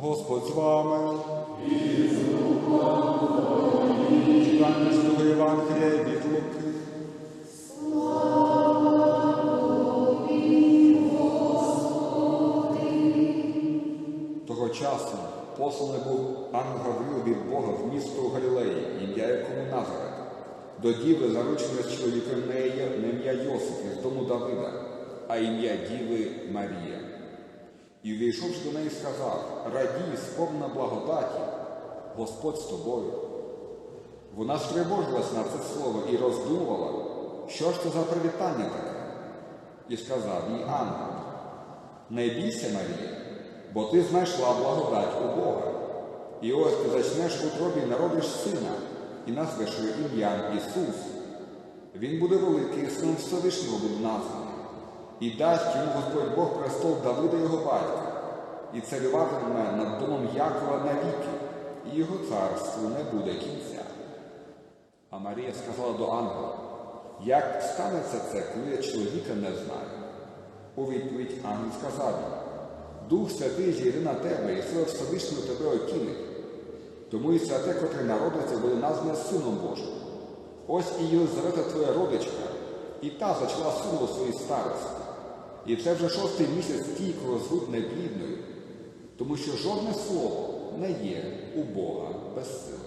Господь з вами. Читання Святого Євангелія від Луки. Того часу посланий був ангел від Бога в місто Галілеї, ім'я якому Назарет, до діви, зарученої з чоловіком неї, ім'я Йосиф із дому Давида, а ім'я діви Марія. І увійшовши до неї, сказав: Радій, сповна благодаті, Господь з тобою. Вона стривожилась на це слово і роздумувала, що ж це за привітання таке. І сказав їй ангел, не бійся, Марія, бо ти знайшла благодать у Бога. І ось ти зачнеш в утробі і народиш сина, і назвеш його ім'ям Ісус. Він буде великий, і сином Всевишнього буде названий. І дасть йому Господь Бог престол Давида його батька, і царюватиме над домом Якова навіки, і його царству не буде кінця. А Марія сказала до ангела, як станеться це, коли я чоловіка не знаю? У відповідь ангел сказав їй, Дух Святий зійде на тебе, і сила Всевишнього тебе окинить. Тому і святе, котре народиться, буде назване Сином Божим. Ось і Єлизавета твоя родичка, і та зачала сину у своїй старості. І це вже шостий місяць ті, кого звуть неплідною, тому що жодне слово не є у Бога без сили.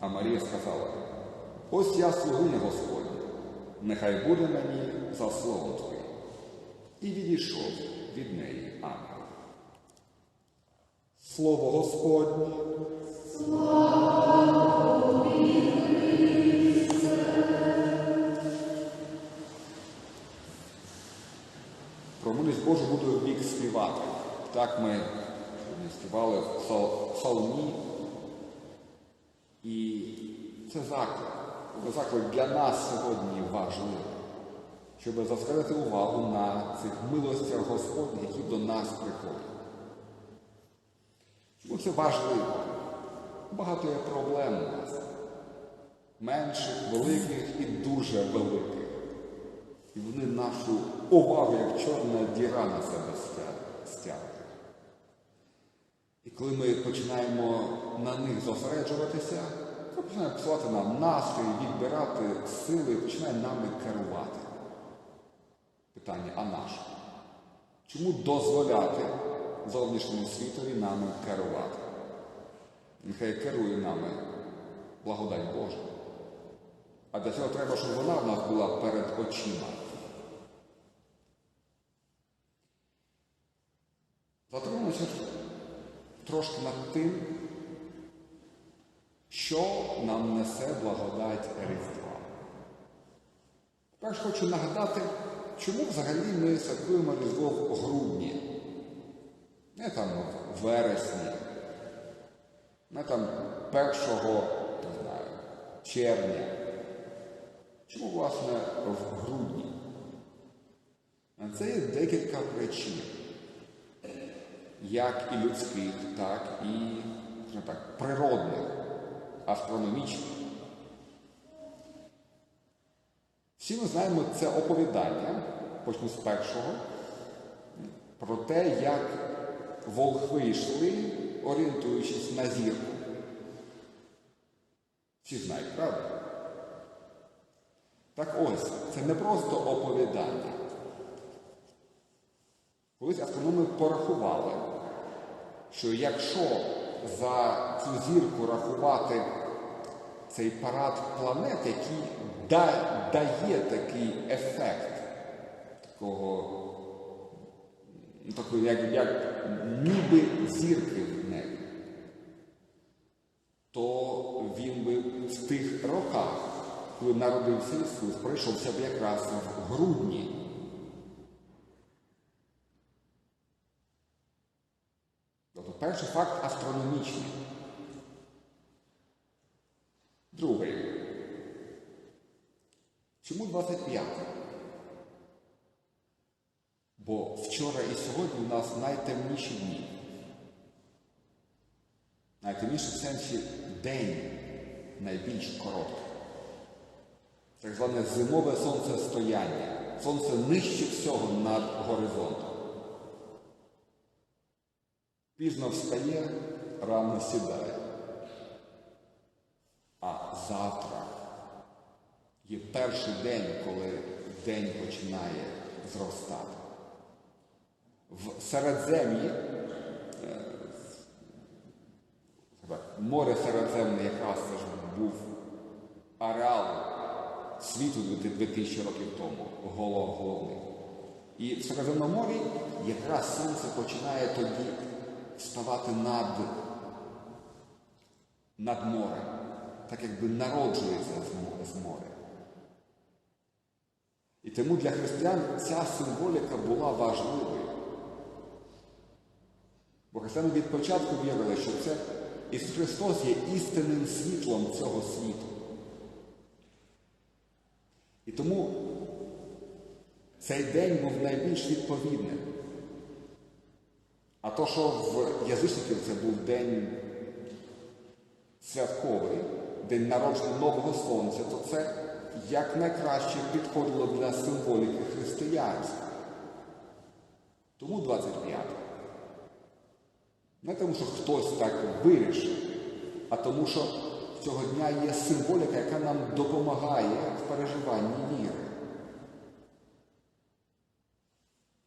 А Марія сказала, ось я слугиня Господня, нехай буде мені за словом Твоїм. І відійшов від неї ангел. Слово Господнє. Про Так ми співали в псал- псалмі. І це заклик. Це заклик для нас сьогодні важливий, щоб зосередити увагу на цих милостях Господніх, які до нас приходять. Чому це важливо? Багато є проблем у нас. Менших, великих і дуже великих. І вони нашу увагу, як чорна діра на себе стя- стягують. Коли ми починаємо на них зосереджуватися, це починає псувати нам настрій, відбирати сили, починає нами керувати. Питання, а наше? Чому дозволяти зовнішньому світові нами керувати? Нехай керує нами благодать Божа. А для цього треба, щоб вона в нас була перед очима. Трошки над тим, що нам несе благодать Різдва. Тепер хочу нагадати, чому взагалі ми святкуємо Різдво в грудні, не там в вересні, не там 1 не знаю, червня. Чому, власне, в грудні? На це є декілька причин як і людських, так і так, природних, астрономічних. Всі ми знаємо це оповідання, почну з першого, про те, як волхви йшли, орієнтуючись на зірку. Всі знають, правда? Так ось, це не просто оповідання. Колись астрономи порахували, що якщо за цю зірку рахувати цей парад планет, який да, дає такий ефект такого, ну, такої, як, як ніби зірки в небі, то він би в тих роках, коли народився Ісус, прийшовся б якраз в грудні. Тобто перший факт астрономічний. Другий. Чому 25? Бо вчора і сьогодні у нас найтемніші дні. Найтемніший в сенсі день найбільш короткий. Так зване зимове сонцестояння. Сонце нижче всього над горизонтом. Пізно встає, рано сідає. А завтра є перший день, коли день починає зростати. В Середзем'ї, е, море Середземне якраз це ж був ареал світу 2000 років тому, голо- головний. І в Середземному морі якраз сонце починає тоді ставати над, над морем, так якби народжується з моря. І тому для християн ця символіка була важливою. Бо християни від початку вірили, що це Ісус Христос є істинним світлом цього світу. І тому цей день був найбільш відповідним. А то, що в язичників це був день святковий, день народження нового сонця, то це якнайкраще підходило для символіки християнства. Тому 25. Не тому, що хтось так вирішив, а тому, що цього дня є символіка, яка нам допомагає в переживанні віри.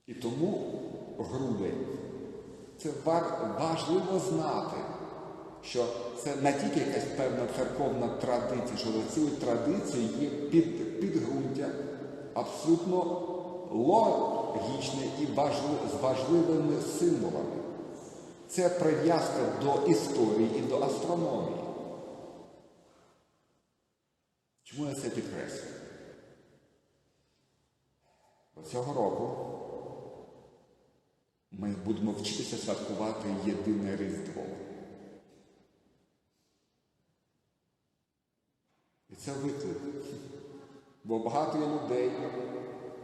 І тому грудень це важливо знати, що це не тільки якась певна церковна традиція, що за цією традицією є під, підґрунтя абсолютно логічне і важли- з важливими символами. Це прив'язка до історії і до астрономії. Чому я це підкреслюю? Цього року ми будемо вчитися святкувати єдине Різдво. І це виклик. Бо багато є людей,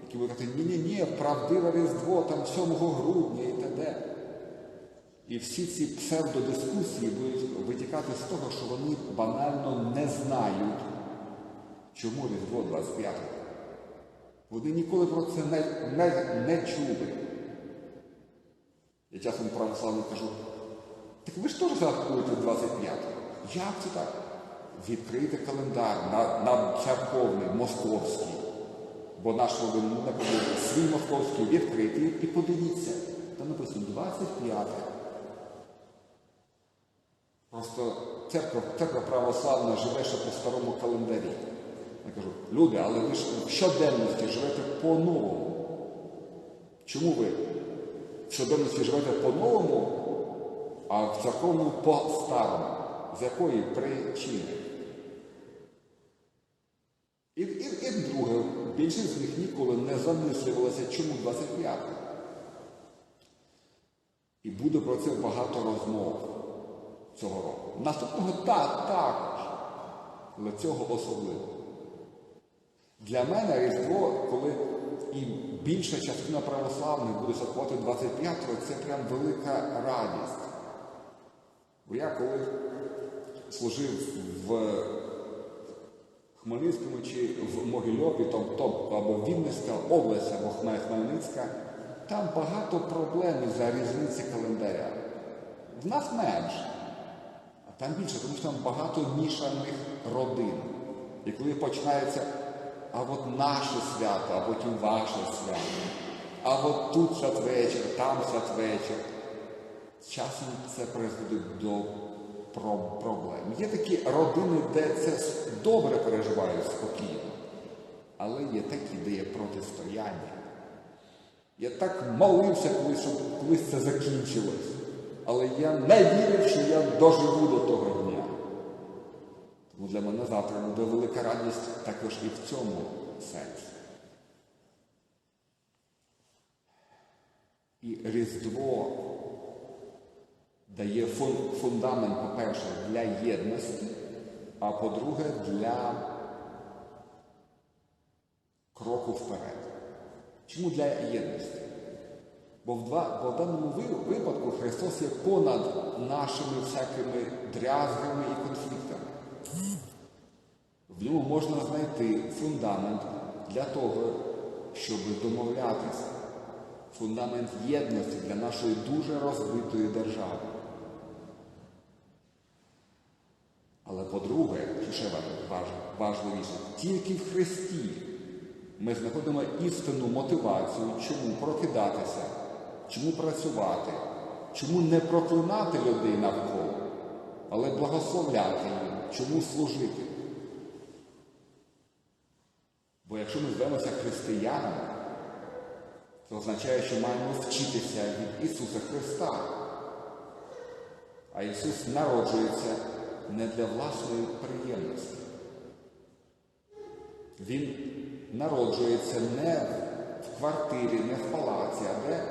які будуть казати, ні-ні-ні, правдиве Різдво, там 7 грудня і т.д. І всі ці псевдодискусії будуть витікати з того, що вони банально не знають, чому Різдво 25. Вони ніколи про це не, не, не чули. Я часом православним кажу, так ви ж теж святкуєте 25-го. Як це так? Відкрийте календар на, на московський. Бо наш один не подивиться, свій московський відкритий і подивіться. Там написано 25. Просто церква, церква православна живе ще по старому календарі. Я кажу, люди, але ви ж в щоденності живете по-новому. Чому ви щоденності живете по-новому, а в церковному по-старому? З якої причини? І, і, і друге, більшість з них ніколи не замислювалася, чому 25. І буде про це багато розмов цього року. Наступного так, також. Але цього особливо. Для мене Різдво, коли і більша частина православних буде святкувати 25-го, це прям велика радість. Бо я коли служив в Хмельницькому чи в Могильові, там або Вінницька область, або Хмельницька, там багато проблем за різниці календаря. В нас менше. А там більше, тому що там багато мішаних родин. І коли починається, а от наше свято, а потім ваше свято, а от тут святвечір, там святвечір. Часом це призводить до проблем. Є такі родини, де це добре переживають спокійно, але є такі, де є протистояння. Я так молився, колись, щоб колись це закінчилось. Але я не вірив, що я доживу до того дня. Для мене завтра буде велика радість також і в цьому сенсі. І Різдво дає фундамент, по-перше, для єдності, а по-друге, для кроку вперед. Чому для єдності? Бо в, два, бо в даному випадку Христос є понад нашими всякими дрязгами і конфліктами. В ньому можна знайти фундамент для того, щоб домовлятися. фундамент єдності для нашої дуже розбитої держави. Але по-друге, що ще важ- важливіше, тільки в Христі ми знаходимо істинну мотивацію, чому прокидатися, чому працювати, чому не проклинати людей навколо, але благословляти їм, чому служити. Бо якщо ми звемося християнами, це означає, що маємо вчитися від Ісуса Христа. А Ісус народжується не для власної приємності. Він народжується не в квартирі, не в палаці, а де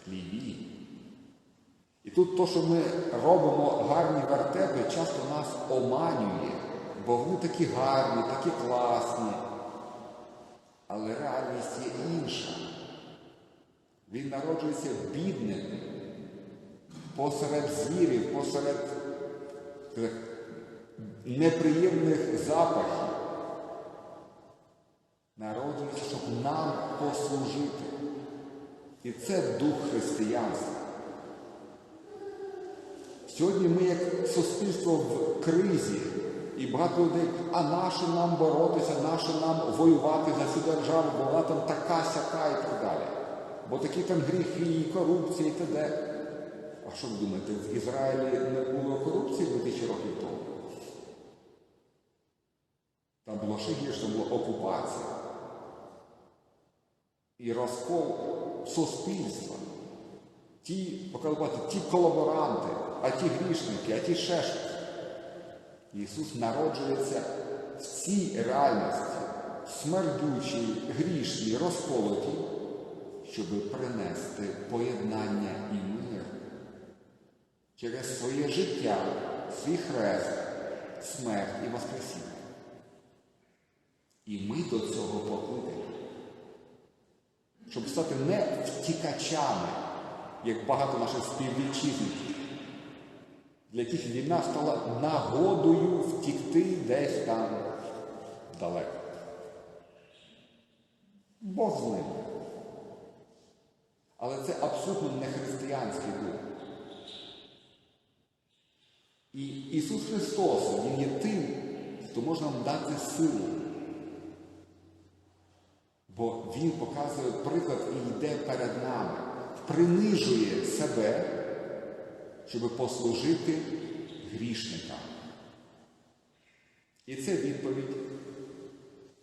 в хліві. І тут то, що ми робимо гарні вертепи, часто нас оманює, бо вони такі гарні, такі класні. Але реальність є інша. Він народжується бідним, посеред звірів, посеред неприємних запахів. Народжується, щоб нам послужити. І це дух християнства. Сьогодні ми як суспільство в кризі, і багато людей, а наше нам боротися, наше нам воювати за цю державу, бо вона там така сяка і так далі. Бо такі там гріхи, і корупція і т.д. А що ви думаєте, в Ізраїлі не було корупції 2000 років тому? Там було ще гірше, там була окупація і розкол суспільства. Ті, показувати, ті колаборанти, а ті грішники, а ті ще. Ісус народжується в цій реальності, смердючій, грішній, розколотій, щоб принести поєднання і мир через своє життя, свій хрест, смерть і Воскресіння. І ми до цього покликані, щоб стати не втікачами, як багато наших співвітчизників, для яких війна стала нагодою втікти десь там далеко. Бог з ним. Але це абсолютно не християнський дух. І Ісус Христос, Він є тим, хто може нам дати силу. Бо Він показує приклад і йде перед нами, принижує себе, щоб послужити грішникам. І це відповідь,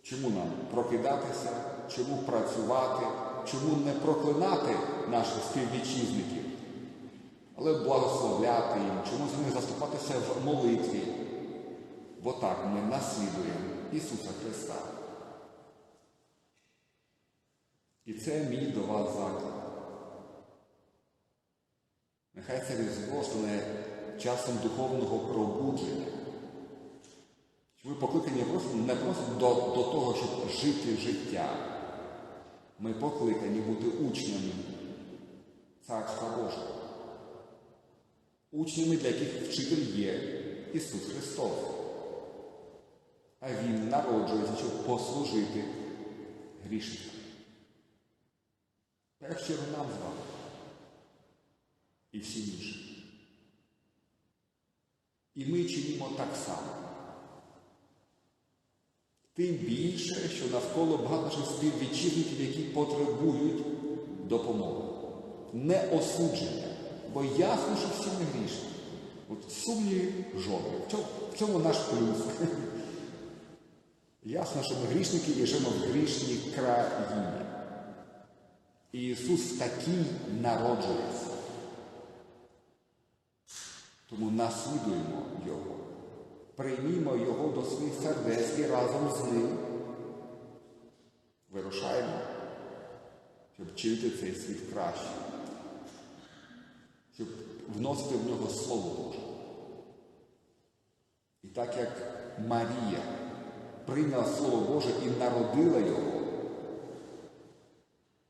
чому нам прокидатися, чому працювати, чому не проклинати наших співвітчизників, але благословляти їм, чому з них заступатися в молитві. Бо так ми наслідуємо Ісуса Христа. І це мій до вас заклик. Нехай це різдво стане часом духовного пробудження. Ви покликані просто не просто до, до того, щоб жити життя. Ми покликані бути учнями Царства Божого. Учнями, для яких вчитель є Ісус Христос. А Він народжується, щоб послужити грішникам. Так щиро нам з вами і всі інші. І ми чинимо так само. Тим більше, що навколо багато наших співвітчизників, які потребують допомоги, не осудження. Бо ясно, що всі ми грішні. От сумнівів жодних. В цьому, наш плюс. Ясно, що ми грішники і живемо в грішній країні. І Ісус такий народжується. Тому наслідуємо Його, приймімо Його до своїх сердець і разом з ним вирушаємо, щоб чинити цей світ краще, щоб вносити в нього Слово Боже. І так як Марія прийняла Слово Боже і народила Його,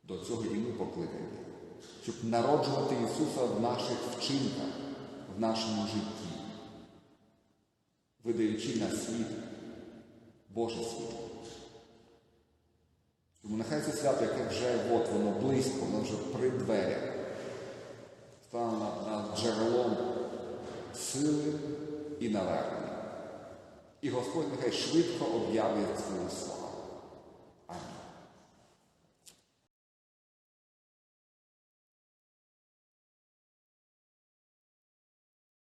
до цього і ми покликані, щоб народжувати Ісуса в наших вчинках, нашому житті, видаючи на світ Боже світло. Тому нехай це свято, яке вже от воно близько, воно вже при дверях, стане на- нас джерелом сили і навернення. І Господь нехай швидко об'явить свою славу.